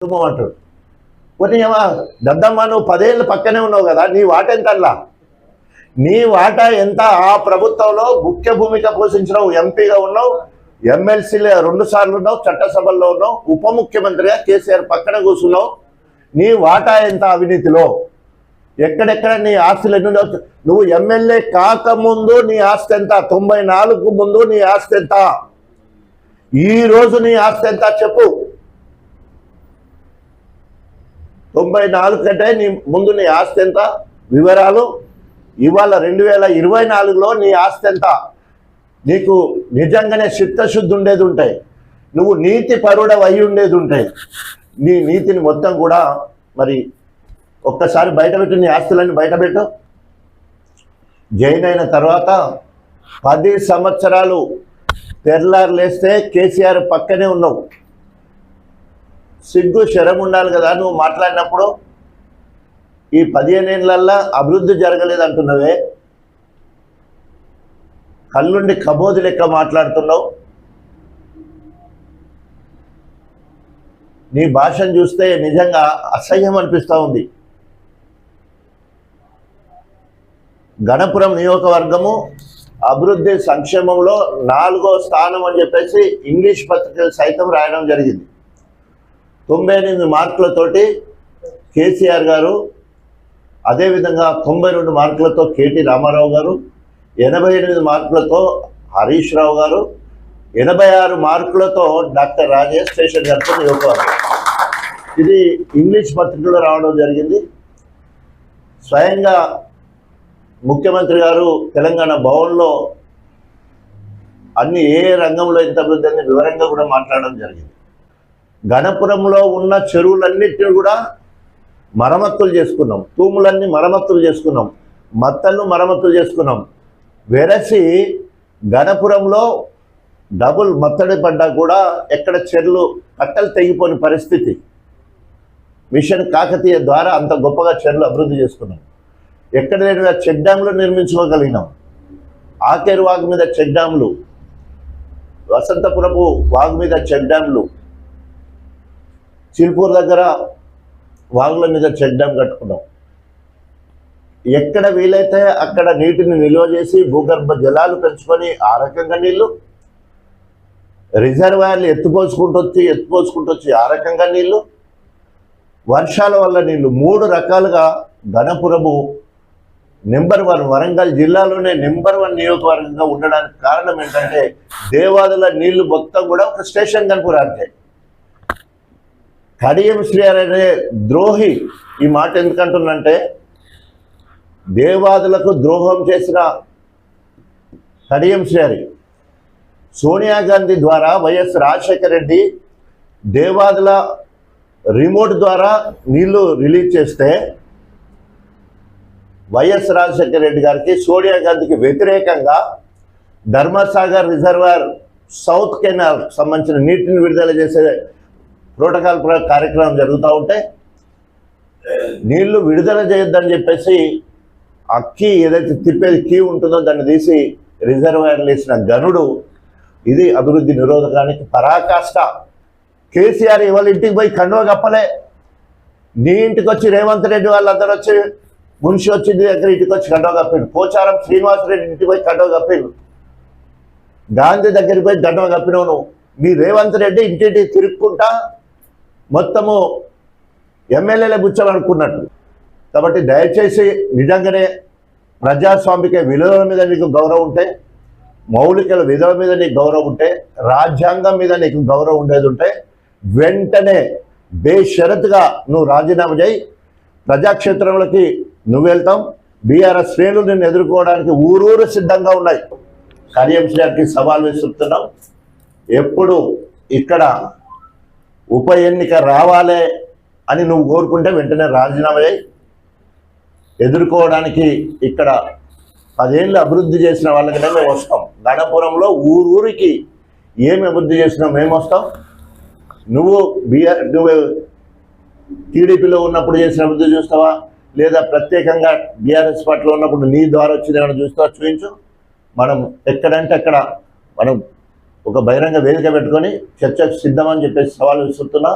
కుటుంబం అంటాడు. కొన్ని ఏమా దద్దమ్మ నువ్వు పదేళ్ళు పక్కనే ఉన్నావు కదా నీ వాట ఎంత అలా నీ వాటా ఎంత? ఆ ప్రభుత్వంలో ముఖ్య భూమిక పోషించినావు ఎంపీగా ఉన్నావు ఎమ్మెల్సీలు రెండు సార్లు ఉన్నావు చట్టసభల్లో ఉన్నావు ఉప ముఖ్యమంత్రిగా కేసీఆర్ పక్కన కూర్చున్నావు. నీ వాటా ఎంత అవినీతిలో? ఎక్కడెక్కడ నీ ఆస్తులు ఎన్ని నువ్వు ఎమ్మెల్యే కాకముందు నీ ఆస్తి ఎంత? తొంభై నాలుగు ముందు నీ ఆస్తి ఎంత? ఈ రోజు నీ ఆస్తి ఎంత? చెప్పు. తొంభై నాలుగు కంటే నీ ముందు నీ ఆస్తి ఎంత? వివరాలు ఇవాళ రెండు వేల ఇరవై నాలుగులో నీ ఆస్తి ఎంత? నీకు నిజంగానే చిత్తశుద్ధి ఉండేది ఉంటాయి. నువ్వు నీతి పరుడవ అయి ఉండేది ఉంటాయి. నీ నీతిని మొత్తం కూడా మరి ఒక్కసారి బయటపెట్టు నీ ఆస్తులన్నీ బయటపెట్టు జైన్ అయిన తర్వాత పది సంవత్సరాలు తెల్లారు కేసీఆర్ పక్కనే ఉన్నావు. సిగ్గు శరం ఉండాలి కదా నువ్వు మాట్లాడినప్పుడు ఈ పదిహేను ఏళ్ళల్లో అభివృద్ధి జరగలేదు అంటున్నవే. కళ్ళుండి కబోది లెక్క మాట్లాడుతున్నావు. నీ భాషను చూస్తే నిజంగా అసహ్యం అనిపిస్తూ ఉంది. గణపురం నియోజకవర్గము అభివృద్ధి సంక్షేమంలో నాలుగో స్థానం అని చెప్పేసి ఇంగ్లీష్ పత్రికలు సైతం రాయడం జరిగింది. తొంభై ఎనిమిది మార్కులతోటి కేసీఆర్ గారు అదేవిధంగా తొంభై రెండు మార్కులతో కేటీ రామారావు గారు ఎనభై ఎనిమిది మార్కులతో హరీష్ రావు గారు ఎనభై ఆరు మార్కులతో డాక్టర్ రాజేష్ శేషన్ గారితో నియోజకవర్గం ఇది ఇంగ్లీష్ పత్రికలో రావడం జరిగింది. స్వయంగా ముఖ్యమంత్రి గారు తెలంగాణ భవన్లో అన్ని ఏ రంగంలో ఇంత అభివృద్ధి అని వివరంగా కూడా మాట్లాడడం జరిగింది. గణపురంలో ఉన్న చెరువులన్నిటిని కూడా మరమ్మతులు చేసుకున్నాం. తూములన్నీ మరమ్మతులు చేసుకున్నాం. మత్తలను మరమ్మతులు చేసుకున్నాం. వెరసి గణపురంలో డబుల్ మత్తడి పడ్డా కూడా ఎక్కడ చెర్లు కట్టలు తెగిపోని పరిస్థితి. మిషన్ కాకతీయ ద్వారా అంత గొప్పగా చెర్లు అభివృద్ధి చేసుకున్నాం. ఎక్కడ లేని చెక్ డ్యాంలు నిర్మించుకోగలిగినాం. ఆకేరు వాగు మీద చెక్ డ్యాంలు వసంతపురపు వాగు మీద చెక్ డ్యాంలు చిల్పూర్ దగ్గర వాగుల మీద చెక్ డ్యామ్ కట్టుకున్నాం. ఎక్కడ వీలైతే అక్కడ నీటిని నిల్వ చేసి భూగర్భ జలాలు పెంచుకొని ఆ రకంగా నీళ్ళు రిజర్వాయర్లు ఎత్తుపోసుకుంటూ వచ్చి ఎత్తుపోసుకుంటూ వచ్చి ఆ రకంగా నీళ్ళు వర్షాల వల్ల నీళ్ళు మూడు రకాలుగా ఘనపురము నెంబర్ వన్ వరంగల్ జిల్లాలోనే నెంబర్ వన్ నియోజకవర్గంగా ఉండడానికి కారణం ఏంటంటే దేవాదుల నీళ్ళు మొత్తం కూడా ఒక స్టేషన్ గణపురానికే కడియం శ్రీఆర్ అనే ద్రోహి. ఈ మాట ఎందుకంటుందంటే దేవాదులకు ద్రోహం చేసిన కడియం శ్రీహరి సోనియా గాంధీ ద్వారా వైఎస్ రాజశేఖర రెడ్డి దేవాదుల రిమోట్ ద్వారా నీళ్ళు రిలీజ్ చేస్తే వైఎస్ రాజశేఖర రెడ్డి గారికి సోనియా గాంధీకి వ్యతిరేకంగా ధర్మసాగర్ రిజర్వాయర్ సౌత్ కెనాల్ సంబంధించిన నీటిని విడుదల చేసే ప్రోటోకాల్ కార్యక్రమం జరుగుతూ ఉంటే నీళ్ళు విడుదల చేయొద్దని చెప్పేసి ఆ కీ ఏదైతే తిప్పేది కీ ఉంటుందో దాన్ని తీసి రిజర్వాయర్లు వేసిన గనుడు ఇది అభివృద్ధి నిరోధకానికి పరాకాష్ట. కేసీఆర్ ఇవాళ ఇంటికి పోయి కండువ కప్పలే. నీ ఇంటికి వచ్చి రేవంత్ రెడ్డి వాళ్ళందరూ వచ్చి మున్షి వచ్చి నీ దగ్గర ఇంటికి వచ్చి కండువ కప్పిండు పోచారం శ్రీనివాసరెడ్డి ఇంటికి పోయి కండువ కప్పిండు గాంధీ దగ్గరికి పోయి గండవ కప్పినవు నువ్వు మీ రేవంత్ రెడ్డి ఇంటింటి తిరుక్కుంటా మొత్తము ఎమ్మెల్యేలే బుచ్చమనుకున్నట్టు కాబట్టి దయచేసి నిజంగానే ప్రజాస్వామిక విలువల మీద నీకు గౌరవం ఉంటే మౌలిక విధుల మీద నీకు గౌరవం ఉంటే రాజ్యాంగం మీద నీకు గౌరవం ఉండేది ఉంటే వెంటనే బేషరత్గా నువ్వు రాజీనామా చేయి. ప్రజాక్షేత్రంలోకి నువ్వు వెళ్తాం బీఆర్ఎస్ శ్రేణులు నిన్ను ఎదుర్కోవడానికి ఊరూరు సిద్ధంగా ఉన్నాయి. కార్యంశానికి సవాల్ విసురుతున్నాం ఎప్పుడు ఇక్కడ ఉప ఎన్నిక రావాలే అని నువ్వు కోరుకుంటే వెంటనే రాజీనామా చేయి. ఎదుర్కోవడానికి ఇక్కడ పదేళ్ళు అభివృద్ధి చేసిన వాళ్ళకనే మేము వస్తాం. గణపురంలో ఊరూరికి ఏమి అభివృద్ధి చేసినా మేము వస్తాం. నువ్వు బిఆర్ నువ్వు టీడీపీలో ఉన్నప్పుడు చేసిన అభివృద్ధి చూస్తావా? లేదా ప్రత్యేకంగా బీఆర్ఎస్ పార్టీలో ఉన్నప్పుడు నీ ద్వారా వచ్చింది ఏమైనా చూస్తావా? చూపించు మనం ఎక్కడంటే అక్కడ మనం ఒక బహిరంగ వేదిక పెట్టుకొని చర్చకు సిద్ధమని చెప్పేసి సవాల్ విసురుతున్నా.